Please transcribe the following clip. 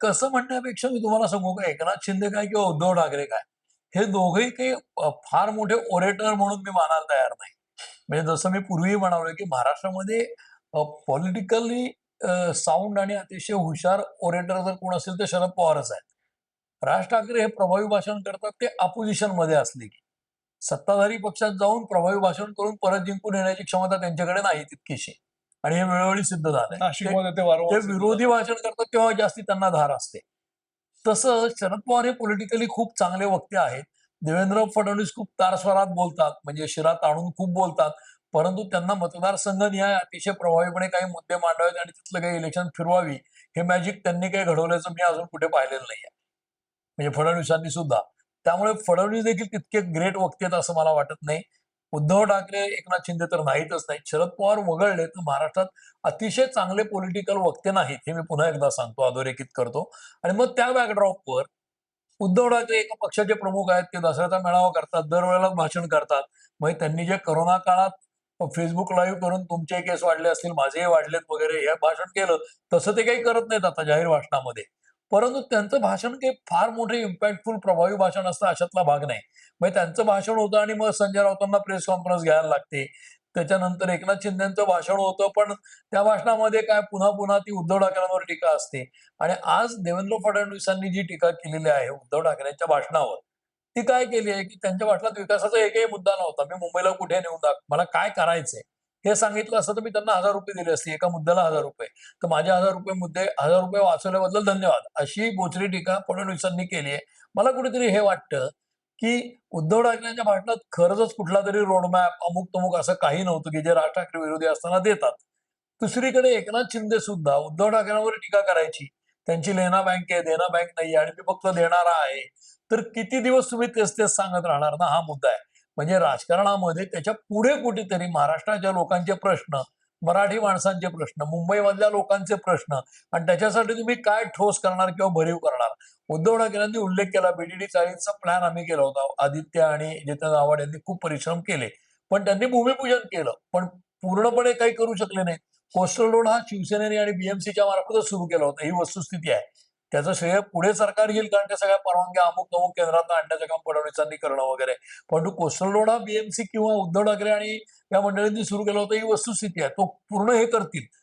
कसं म्हणण्यापेक्षा मी तुम्हाला सांगू का? एकनाथ शिंदे काय किंवा उद्धव ठाकरे काय? हे दोघेही काही फार मोठे ओरेटर म्हणून मी मानायला तयार नाही. म्हणजे जसं मी पूर्वी म्हणालोय की महाराष्ट्रामध्ये पॉलिटिकली साऊंड आणि अतिशय हुशार ओरेटर जर कोण असेल तर शरद पवारच आहेत. राज ठाकरे हे प्रभावी भाषण करतात ते अपोजिशनमध्ये असले की. सत्ताधारी पक्षात जाऊन प्रभावी भाषण करून परत जिंकून येण्याची क्षमता त्यांच्याकडे नाही तितकीशी. आणि हे वेळोवेळी सिद्ध झालंय. ते- विरोधी भाषण करतात तेव्हा जास्ती त्यांना धार असते. तसं शरद पवार हे पॉलिटिकली खूप चांगले वक्ते आहेत. देवेंद्र फडणवीस खूप तारस्वरात बोलतात म्हणजे शिरात ताणून खूप बोलतात. परंतु त्यांना मतदारसंघ निहाय अतिशय प्रभावीपणे काही मुद्दे मांडावेत आणि तिथलं काही इलेक्शन फिरवावी हे मॅजिक त्यांनी काही घडवल्याचं मी अजून कुठे पाहिलेलं नाहीये. म्हणजे फडणवीसांनी सुद्धा. त्यामुळे फडणवीस देखील तितके ग्रेट वक्ते आहेत असं मला वाटत नाही. उद्धव ठाकरे एकनाथ शिंदे तर नाहीतच. नाही शरद पवार वगळले तर महाराष्ट्रात अतिशय चांगले पॉलिटिकल वक्ते नाहीत हे मी पुन्हा एकदा सांगतो अधोरेखित करतो. आणि मग त्या बॅकड्रॉपवर उद्धव ठाकरे एका पक्षाचे प्रमुख आहेत ते दसऱ्याचा मेळावा करतात दरवेळेला भाषण करतात. मग त्यांनी जे करोना काळात फेसबुक लाईव्ह करून तुमचे केस वाढले असतील माझेही वाढलेत वगैरे हे भाषण केलं तसं ते काही करत नाहीत आता जाहीर भाषणामध्ये. परंतु त्यांचं भाषण काही फार मोठे इम्पॅक्टफुल प्रभावी भाषण असतं अशातला भाग नाही. मग त्यांचं भाषण होतं आणि मग संजय राऊतांना प्रेस कॉन्फरन्स घ्यायला लागते. त्याच्यानंतर एकनाथ शिंदेचं भाषण होतं पण त्या भाषणामध्ये काय पुन्हा पुन्हा ती उद्धव ठाकरेंवर टीका असते. आणि आज देवेंद्र फडणवीसांनी जी टीका केलेली आहे उद्धव ठाकरेंच्या भाषणावर ती काय केली आहे की त्यांच्या भाषणात विकासाचा एकही मुद्दा नव्हता. मी मुंबईला कुठे नेऊन दाख मला काय करायचंय? हे सांगितलं असतं तर मी त्यांना हजार रुपये दिले असते एका मुद्द्याला हजार रुपये. तर माझे हजार रुपये मुद्दे हजार रुपये वाचवल्याबद्दल धन्यवाद. अशी बोचरी टीका फडणवीसांनी केली आहे. मला कुठेतरी हे वाटतं की उद्धव ठाकरेंच्या भाषणात खरंच कुठला तरी रोडमॅप अमुक तमुक असं काही नव्हतं की जे राज ठाकरे विरोधी असताना देतात. दुसरीकडे एकनाथ शिंदे सुद्धा उद्धव ठाकरेंवर टीका करायची. त्यांची लेना बँक आहे देना बँक नाही आणि मी फक्त देणारा आहे. तर किती दिवस तुम्ही तेच तेच सांगत राहणार ना? हा मुद्दा आहे. म्हणजे राजकारणामध्ये त्याच्या पुढे कुठेतरी महाराष्ट्राच्या लोकांचे प्रश्न मराठी माणसांचे प्रश्न मुंबईमधल्या लोकांचे प्रश्न आणि त्याच्यासाठी तुम्ही काय ठोस करणार किंवा भरीव करणार? उद्धव ठाकरेंनी उल्लेख केला बीडीडी चाळीसचा प्लॅन आम्ही केला होता. आदित्य आणि जितेंद्र आव्हाड यांनी खूप परिश्रम केले. पण त्यांनी भूमिपूजन केलं पण पूर्णपणे काही करू शकले नाही. कोस्टल रोड हा शिवसेनेने आणि बीएमसीच्या मार्फतच सुरू केला होता. ही वस्तुस्थिती आहे. त्याचं श्रेय पुढे सरकार घेईल कारण त्या सगळ्या परवानग्या अमुक अमुक केंद्रात आणण्याचं काम फडणवीसांनी करणं वगैरे. परंतु कोस्टल रोड हा बीएमसी किंवा उद्धव ठाकरे आणि या मंडळींनी सुरू केला होता ही वस्तुस्थिती आहे. तो पूर्ण हे करतील.